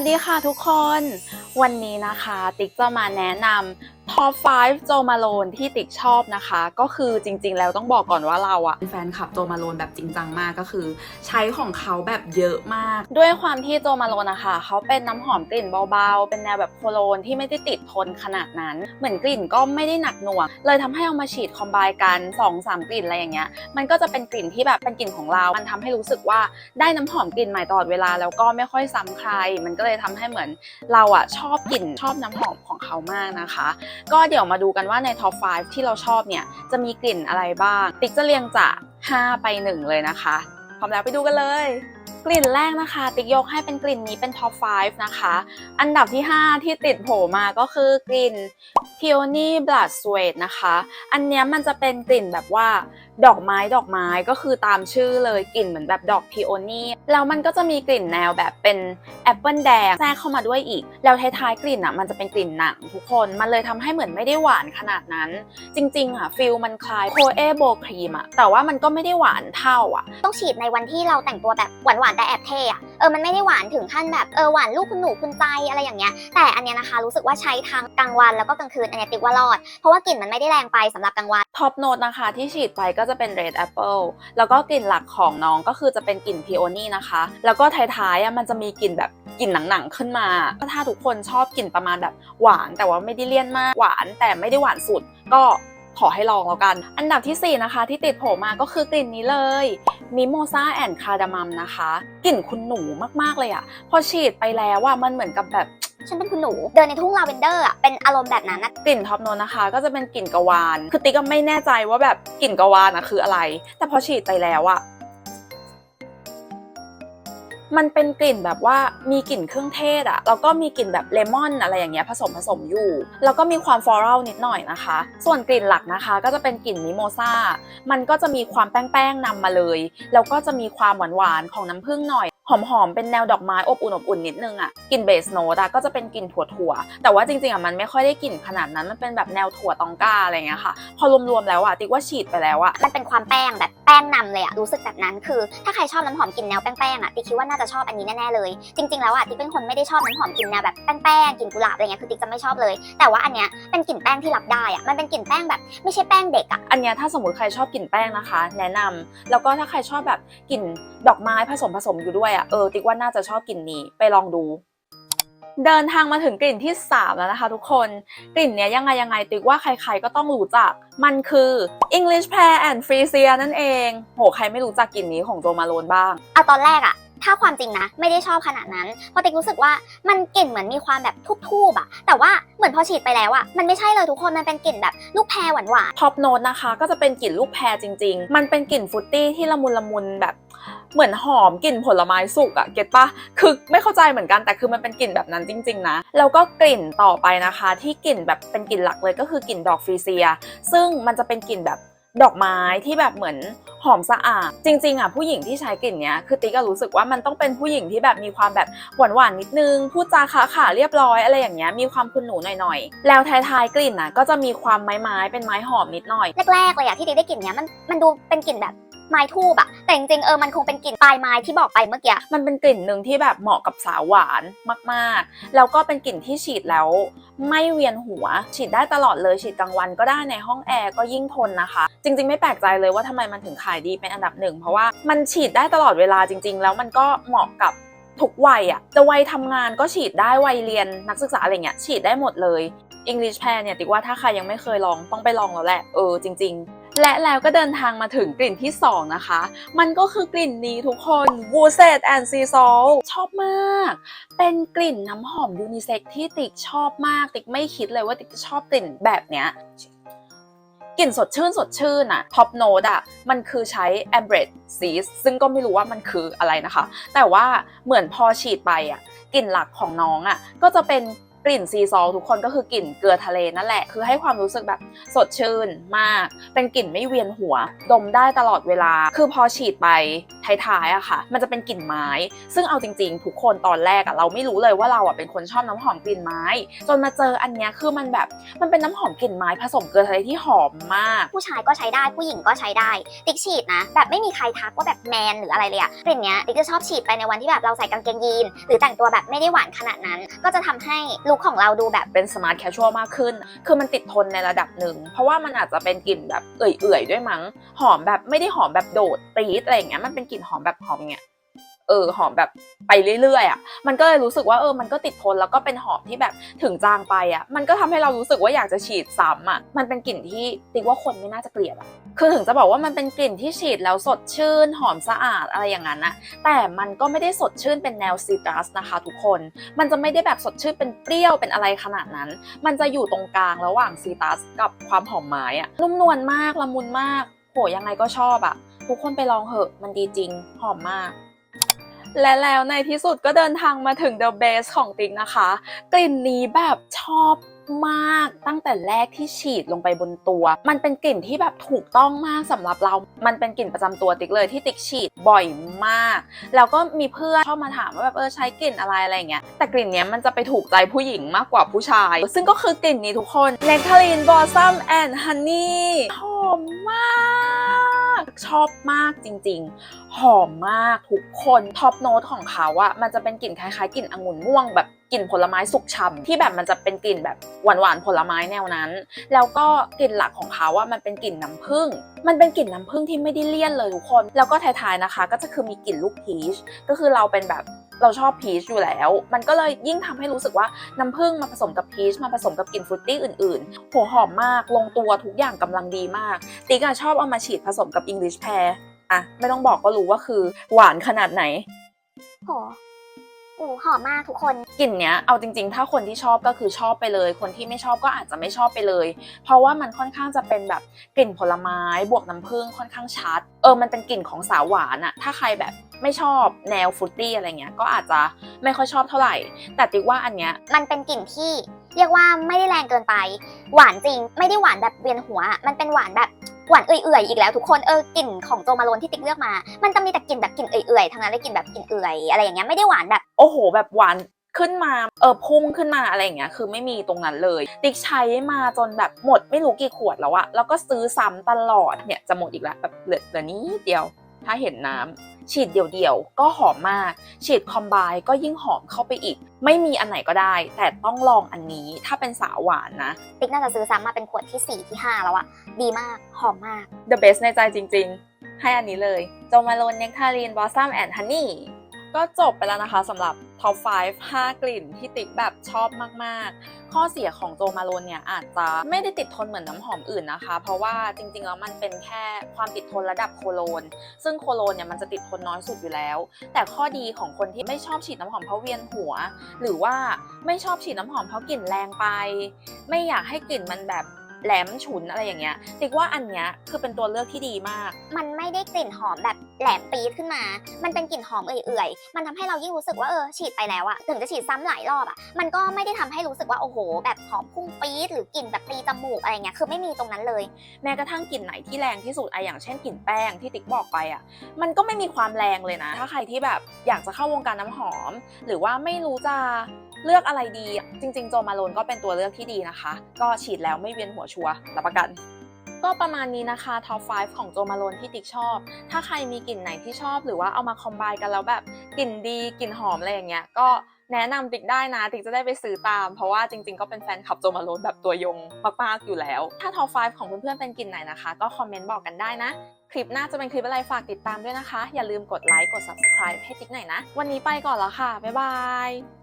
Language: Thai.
วัสดีค่ะทุกคน วันนี้นะคะ ติ๊กจะมาแนะนำ ท็อป 5 โจมาโลนที่ติ๊กชอบนะคะ ก็คือจริง ๆ แล้วต้องบอกก่อนว่าเราอะเป็นแฟนคลับโจมาโลนแบบจริงจังมากก็คือ ใช้ของเขาแบบเยอะมาก ด้วยความที่โจมาโลนนะคะเขาเป็นน้ำหอมกลิ่นเบาๆ เป็นแนวแบบโคโลนที่ไม่ได้ติดทนขนาดนั้น เหมือนกลิ่นก็ไม่ได้หนักหน่วง เลยทำให้เอามาฉีดคอมไบกัน2-3กลิ่นอะไรอย่างเงี้ยมันก็จะเป็นกลิ่นที่แบบเป็นกลิ่นของเรา มันทำให้รู้สึกว่าได้น้ำหอมกลิ่นใหม่ตลอดเวลาแล้วก็ไม่ค่อยซ้ำใคร มันก็เลยทำให้เหมือนเราอะชอบกลิ่นชอบน้ำหอมของเขามากนะคะก็เดี๋ยวมาดูกันว่าในท็อป 5 ที่เราชอบเนี่ย จะมีกลิ่นอะไรบ้าง ติ๊กจะเรียงจาก 5 ไป 1 เลยนะคะ พร้อมแล้วไปดูกันเลย กลิ่นแรกนะคะ ติ๊กยกให้เป็นกลิ่นนี้เป็นท็อป 5 นะคะ อันดับที่ 5 ที่ติดโผล่มาก็คือกลิ่น Peony Blood Sweat นะคะ อันนี้มันจะเป็นกลิ่นแบบว่าดอกไม้ดอกไม้ก็คือตามชื่อเลยกลิ่นเหมือนแบบดอกพีโอนี่แล้วมันก็จะมีกลิ่นแนวแบบเป็น แอปเปิลแดงแทรกเข้ามาด้วยอีก แล้วท้ายๆกลิ่นอะมันจะเป็นกลิ่นหนังทุกคน มันเลยทำให้เหมือนไม่ได้หวานขนาดนั้น จริงๆอะฟิลมันคล้ายโคเอโบครีมอะแต่ว่ามันก็ไม่ได้หวานเท่าอะ ต้องฉีดในวันที่เราแต่งตัวแบบหวานๆแต่แอบเท่อะ เออมันไม่ได้หวานถึงขั้นแบบเออหวานลูกคุณหนูคุณใจอะไรอย่างเงี้ยแต่อันเนี้ยนะคะรู้สึกว่าใช้ทั้งกลางวันแล้วก็กลางคืนอันเนี้ยติ๊กว่ารอด เพราะว่ากลิ่นมันไม่ได้แรงไปสำหรับกลางวันท็อปโน e นะคะที่ฉีดไปก็จะเป็น Red Apple แล้วก็กลิ่นหลักของน้องก็คือจะเป็นกลิ่นพีโอนี่นะคะ แล้วก็ท้ายๆอะมันจะมีกลิ่นแบบกลิ่นหนังๆขึ้นมา ถ้าทุกคนชอบกลิ่นประมาณแบบหวาน แต่ว่าไม่ได้เลี่ยนมากหวาน แต่ไม่ได้หวานสุดก็ ขอให้ลองแล้วกัน อันดับที่ 4 นะคะ ที่ติดโผล่มาก็คือกลิ่นนี้เลยมิโมซาแอนคาร์ดามัมนะคะกลิ่นคุณหนูมากๆเลยอะพอฉีดไปแล้วว่ามันเหมือนกับแบบฉันเป็นคุณหนู เดินในทุ่งลาเวนเดอร์อะเป็นอารมณ์แบบนั้นนะกลิ่นท็อปโนนะคะ ก็จะเป็นกลิ่นกะวาน คือติ๊กก็ไม่แน่ใจว่าแบบกลิ่นกะวานอะคืออะไร แต่พอฉีดไปแล้วอะ มันเป็นกลิ่นแบบว่ามีกลิ่นเครื่องเทศอะแล้วก็มีกลิ่นแบบเลมอนอะไรอย่างเงี้ยผสมผสมอยู่ แล้วก็มีความฟลอรัลนิดหน่อยนะคะ ส่วนกลิ่นหลักนะคะ ก็จะเป็นกลิ่นมิโมซามันก็จะมีความแป้งๆนำมาเลย แล้วก็จะมีความหวานๆของน้ำผึ้งหน่อยหอมๆ เป็นแนวดอกไม้อบอุ่นอบอุ่นนิดนึงอะกลิ่นเบสโนดอะก็จะเป็นกลิ่นถั่วๆ แต่ว่าจริงๆอะมันไม่ค่อยได้กลิ่นขนาดนั้น มันเป็นแบบแนวถั่วตองกาอะไรเงี้ยค่ะ พอรวมๆแล้วอะติ๊กว่าฉีดไปแล้วอะมันเป็นความแป้งแบบแป้งนำ รู้สึกแบบนั้นคือถ้าใครชอบน้ำหอมกลิ่นแนวแป้งๆอะติ๊กคิดว่าน่าจะชอบอันนี้แน่ๆเลย จริงๆแล้วอะติ๊กเป็นคนไม่ได้ชอบน้ำหอมกลิ่นแนวแบบแป้งๆกลิ่นกุหลาบอะไรเงี้ยคือติ๊กจะไม่ชอบเลย แต่ว่าอันเนี้ยเป็นกลิ่นแป้งที่รับได้อะมันเป็นกลิ่นแป้งแบบไม่ใช่แป้งเด็กอะอันเนี้ยถ้าสมมติใครชอบกลิ่นแป้งนะคะ แนะนำแล้วก็ถ้าใครชอบแบบกลิ่นดอกไม้ผสมผสมอยู่ด้วยอะเออติ๊กว่าน่าจะชอบกลิ่นนี้ไปลองดู เดินทางมาถึงกลิ่นที่ 3 แล้วนะคะทุกคนกลิ่นเนี้ยยังไงยังไงติ๊กว่าใครๆก็ต้องรู้จัก มันคือ English Pear and Freesia นั่นเอง โหใครไม่รู้จักกลิ่นนี้ของโจมาโลนบ้างเอาตอนแรกอะถ้าความจริงนะ ไม่ได้ชอบขนาดนั้น เพราะติ๊กรู้สึกว่ามันกลิ่นเหมือนมีความแบบทุบๆอะแต่ว่าเหมือนพอฉีดไปแล้วอะมันไม่ใช่เลยทุกคนมันเป็นกลิ่นแบบลูกแพรหวานท็อปโน e นะคะ ก็จะเป็นกลิ่นลูกแพรจริง ๆ มันเป็นกลิ่นฟรุตตี้ที่ละมุนละมุนแบบ เหมือนหอมกลิ่นผลไม้สุกอะเก็ตปะคือไม่เข้าใจเหมือนกันแต่คือมันเป็นกลิ่นแบบนั้นจริง ๆ นะ แล้วก็กลิ่นต่อไปนะคะ ที่กลิ่นแบบเป็นกลิ่นหลักเลยก็คือกลิ่นดอกฟรีเซีย ซึ่งมันจะเป็นกลิ่นแบบดอกไม้ที่แบบเหมือนหอมสะอาด จริง ๆอะผู้หญิงที่ใช้กลิ่นเนี้ยคือติ๊กก็รู้สึกว่ามันต้องเป็นผู้หญิงที่แบบมีความแบบหวานๆนิดนึงพูดจาขาขาเรียบร้อยอะไรอย่างเงี้ยมีความคุณหนูหน่อยๆแล้วท้ายๆกลิ่นน่ะก็จะมีความไม้ๆเป็นไม้หอมนิดหน่อยแรกๆเลยอะที่ติ๊กได้กลิ่นเนี้ยมันมันดูเป็นกลิ่นแบบ ไม้ทูบอะแต่จริงๆเออมันคงเป็นกลิ่นปลายไม้ที่บอกไปเมื่อกี้มันเป็นกลิ่นหนึ่งที่แบบเหมาะกับสาวหวานมากๆ แล้วก็เป็นกลิ่นที่ฉีดแล้ว ไม่เวียนหัว ฉีดได้ตลอดเลยฉีดกลางวันก็ได้ในห้องแอร์ก็ยิ่งทนนะคะ จริง ๆ ไม่แปลกใจเลยว่าทำไมมันถึงขายดีเป็นอันดับหนึ่งเพราะว่ามันฉีดได้ตลอดเวลาจริง ๆ แล้วมันก็เหมาะกับทุกวัยอะจะวัยทำงานก็ฉีดได้วัยเรียนนักศึกษาอะไรเงี้ยฉีดได้หมดเลย English Pear เนี่ยติ๊กว่าถ้าใครยังไม่เคยลองต้องไปลองแล้วแหละ เออจริง ๆ และแล้วก็เดินทางมาถึงกลิ่นที่ 2 นะคะ มันก็คือกลิ่นนี้ทุกคน w o o s e t and Sea Salt ชอบมาก เป็นกลิ่นน้ำหอมยูนิเซ็กที่ติ๊กชอบมาก ติ๊กไม่คิดเลยว่าติ๊กจะชอบกลิ่นแบบเนี้ยกลิ่นสดชื่นสดชื่นอะท็อปโนดอะมันคือใช้ a m b r e t Seeds ซึ่งก็ไม่รู้ว่ามันคืออะไรนะคะ แต่ว่าเหมือนพอฉีดไปอะกลิ่นหลักของน้องอะก็จะเป็น กลิ่นซีซอลทุกคนก็คือกลิ่นเกลือทะเลนั่นแหละ คือให้ความรู้สึกแบบสดชื่นมาก เป็นกลิ่นไม่เวียนหัว ดมได้ตลอดเวลา คือพอฉีดไปท้ายๆอะค่ะ มันจะเป็นกลิ่นไม้ ซึ่งเอาจริงๆ ทุกคนตอนแรกอะเราไม่รู้เลยว่าเราอะเป็นคนชอบน้ำหอมกลิ่นไม้ จนมาเจออันเนี้ยคือมันแบบ มันเป็นน้ำหอมกลิ่นไม้ผสมเกลือทะเลที่หอมมาก ผู้ชายก็ใช้ได้ผู้หญิงก็ใช้ได้ ติ๊กฉีดนะ แบบไม่มีใครทักว่าแบบแมนหรืออะไรเลยอะกลิ่นเนี้ยติ๊กจะชอบฉีดไปในวันที่แบบเราใส่กางเกงยีนหรือแต่งตัวแบบไม่ได้หวานขนาดนั้น ก็จะทำให้ลุคของเราดูแบบเป็นสมาร์ทแคชชวลมากขึ้น คือมันติดทนในระดับหนึ่ง เพราะว่ามันอาจจะเป็นกลิ่นแบบเอื่อยๆด้วยมั้ง หอมแบบไม่ได้หอมแบบโดดตีดอะไรอย่างเงี้ย มันเป็นกลิ่นหอมแบบหอมเงี้ย เออหอมแบบไปเรื่อยๆอะมันก็เลยรู้สึกว่าเออมันก็ติดทนแล้วก็เป็นหอมที่แบบถึงจางไปอะมันก็ทำให้เรารู้สึกว่าอยากจะฉีดซ้ำอะมันเป็นกลิ่นที่ติ๊กว่าคนไม่น่าจะเกลียดอะคือถึงจะบอกว่ามันเป็นกลิ่นที่ฉีดแล้วสดชื่นหอมสะอาดอะไรอย่างนั้นนะแต่มันก็ไม่ได้สดชื่นเป็นแนวซิตรัสนะคะ ทุกคน มันจะไม่ได้แบบสดชื่นเป็นเปรี้ยวเป็นอะไรขนาดนั้น มันจะอยู่ตรงกลางระหว่างซีตัสกับความหอมไม้อะนุ่มนวลมากละมุนมากโหยังไงก็ชอบอะทุกคนไปลองเหอะมันดีจริงหอมมาก และแล้วในที่สุดก็เดินทางมาถึง The Base ของติ๊กนะคะ กลิ่นนี้แบบชอบมากตั้งแต่แรกที่ฉีดลงไปบนตัว มันเป็นกลิ่นที่แบบถูกต้องมากสำหรับเรา มันเป็นกลิ่นประจำตัวติ๊กเลยที่ติ๊กฉีดบ่อยมาก แล้วก็มีเพื่อนชอบมาถามว่าแบบเออใช้กลิ่นอะไรอะไรเงี้ย แต่กลิ่นเนี้ยมันจะไปถูกใจผู้หญิงมากกว่าผู้ชาย ซึ่งก็คือกลิ่นนี้ทุกคน n e c t a r i n Blossom and Honey หอมมาก ชอบมากจริง ๆ หอมมากทุกคนท็อปโน้ตของเขาอะมันจะเป็นกลิ่นคล้ายๆกลิ่นองุ่นม่วงแบบ กลิ่นผลไม้สุกช่ำที่แบบมันจะเป็นกลิ่นแบบหวานๆผลไม้แนวนั้น แล้วก็กลิ่นหลักของเขาว่ามันเป็นกลิ่นน้ำผึ้งมันเป็นกลิ่นน้ำผึ้งที่ไม่ได้เลี่ยนเลยทุกคน แล้วก็ท้ายๆนะคะ ก็จะคือมีกลิ่นลูกพีชก็คือเราเป็นแบบเราชอบพีชอยู่แล้ว มันก็เลยยิ่งทำให้รู้สึกว่าน้ำผึ้งมาผสมกับพีชมาผสมกับกลิ่นฟรุตตี้อื่นๆ หัวหอมมาก ลงตัวทุกอย่างกำลังดีมาก ติ๊กชอบเอามาฉีดผสมกับ English pear อะไม่ต้องบอกก็รู้ว่าคือหวานขนาดไหนหอ หอมมากทุกคนกลิ่นเนี้ยเอาจริงๆ ถ้าคนที่ชอบก็คือชอบไปเลย คนที่ไม่ชอบก็อาจจะไม่ชอบไปเลย เพราะว่ามันค่อนข้างจะเป็นแบบกลิ่นผลไม้บวกน้ำผึ้งค่อนข้างชัด เออมันเป็นกลิ่นของสาวหวานอะถ้าใครแบบไม่ชอบแนวฟรุตตี้อะไรเงี้ยก็อาจจะไม่ค่อยชอบเท่าไหร่ แต่ติ๊กว่าอันเนี้ยมันเป็นกลิ่นที่เรียกว่าไม่ได้แรงเกินไป หวานจริง ไม่ได้หวานแบบเวียนหัว มันเป็นหวานแบบ หวานเอื่อยๆอีกแล้วทุกคนเออกลิ่นของโจมาโลนที่ติ๊กเลือกมา มันจะมีแต่กลิ่นแบบกลิ่นเอื่อยๆทั้งนั้นเลยกลิ่นแบบกลิ่นเอื่อยอะไรอย่างเงี้ยไม่ได้หวานแบบ โอ้โห แบบหวานขึ้นมาเออพุ่งขึ้นมาอะไรอย่างเงี้ยคือไม่มีตรงนั้นเลย ติ๊กใช้มาจนแบบหมดไม่รู้กี่ขวดแล้วอะแล้วก็ซื้อซ้ำตลอดเนี่ยจะหมดอีกแล้วแบบเหลือเหลือนี้เดียว ถ้าเห็นน้ำฉีดเดี่ยวๆก็หอมมาก ฉีดคอมไบก็ยิ่งหอมเข้าไปอีก ไม่มีอันไหนก็ได้ แต่ต้องลองอันนี้ถ้าเป็นสาวหวานนะ ติ๊กน่าจะซื้อซ้ำมาเป็นขวดที่ 4 ที่ 5 แล้วอะดีมากหอมมาก the best ในใจจริงๆ ให้อันนี้เลยโจมาโลนเน c ทารีนบอสซัมแอนด์ฮันนี่ก็จบไปแล้วนะคะสำหรับ Top 5 5 กลิ่นที่ติ๊กแบบชอบมากๆ ข้อเสียของโจมาโลนเนี่ยอาจจะไม่ได้ติดทนเหมือนน้ำหอมอื่นนะคะ เพราะว่าจริงๆแล้วมันเป็นแค่ความติดทนระดับโคโลน ซึ่งโคโลนเนี่ยมันจะติดทนน้อยสุดอยู่แล้ว แต่ข้อดีของคนที่ไม่ชอบฉีดน้ำหอมเพราะเวียนหัว หรือว่าไม่ชอบฉีดน้ำหอมเพราะกลิ่นแรงไป ไม่อยากให้กลิ่นมันแบบ แหลมฉุนอะไรอย่างเงี้ยติ๊กว่าอันเนี้ยคือเป็นตัวเลือกที่ดีมาก มันไม่ได้กลิ่นหอมแบบแหลมปี๊ดขึ้นมา มันเป็นกลิ่นหอมเอื่อยๆ มันทำให้เรายิ่งรู้สึกว่าเออฉีดไปแล้วอะถึงจะฉีดซ้ำหลายรอบอะมันก็ไม่ได้ทำให้รู้สึกว่าโอ้โห แบบหอมพุ่งปี๊ดหรือกลิ่นแบบตีจมูกอะไรเงี้ยคือไม่มีตรงนั้นเลย แม้กระทั่งกลิ่นไหนที่แรงที่สุดอะอย่างเช่นกลิ่นแป้งที่ติ๊กบอกไปอะมันก็ไม่มีความแรงเลยนะ ถ้าใครที่แบบอยากจะเข้าวงการน้ำหอม หรือว่าไม่รู้จะ เลือกอะไรดี จริงๆ โจมาโลนก็เป็นตัวเลือกที่ดีนะคะ ก็ฉีดแล้วไม่เวียนหัวชัวร์รับประกันก็ประมาณนี้นะคะ Top 5ของโจมาโลนที่ติ๊กชอบ ถ้าใครมีกลิ่นไหนที่ชอบ หรือว่าเอามาคอมไบกันแล้วแบบกลิ่นดีกลิ่นหอมอะไรอย่างเงี้ย ก็แนะนำติ๊กได้นะ ติ๊กจะได้ไปซื้อตาม เพราะว่าจริงๆ ก็เป็นแฟนคลับโจมาโลนแบบตัวยงมากๆอยู่แล้ว ถ้า Top 5ของเพื่อนๆเป็นกลิ่นไหนนะคะ ก็คอมเมนต์บอกกันได้นะ คลิปหน้าจะเป็นคลิปอะไรฝากติดตามด้วยนะคะ อย่าลืมกดไลค์กด subscribe ให้ติ๊กหน่อยนะ วันนี้ไปก่อนแล้วค่ะบ๊ายบาย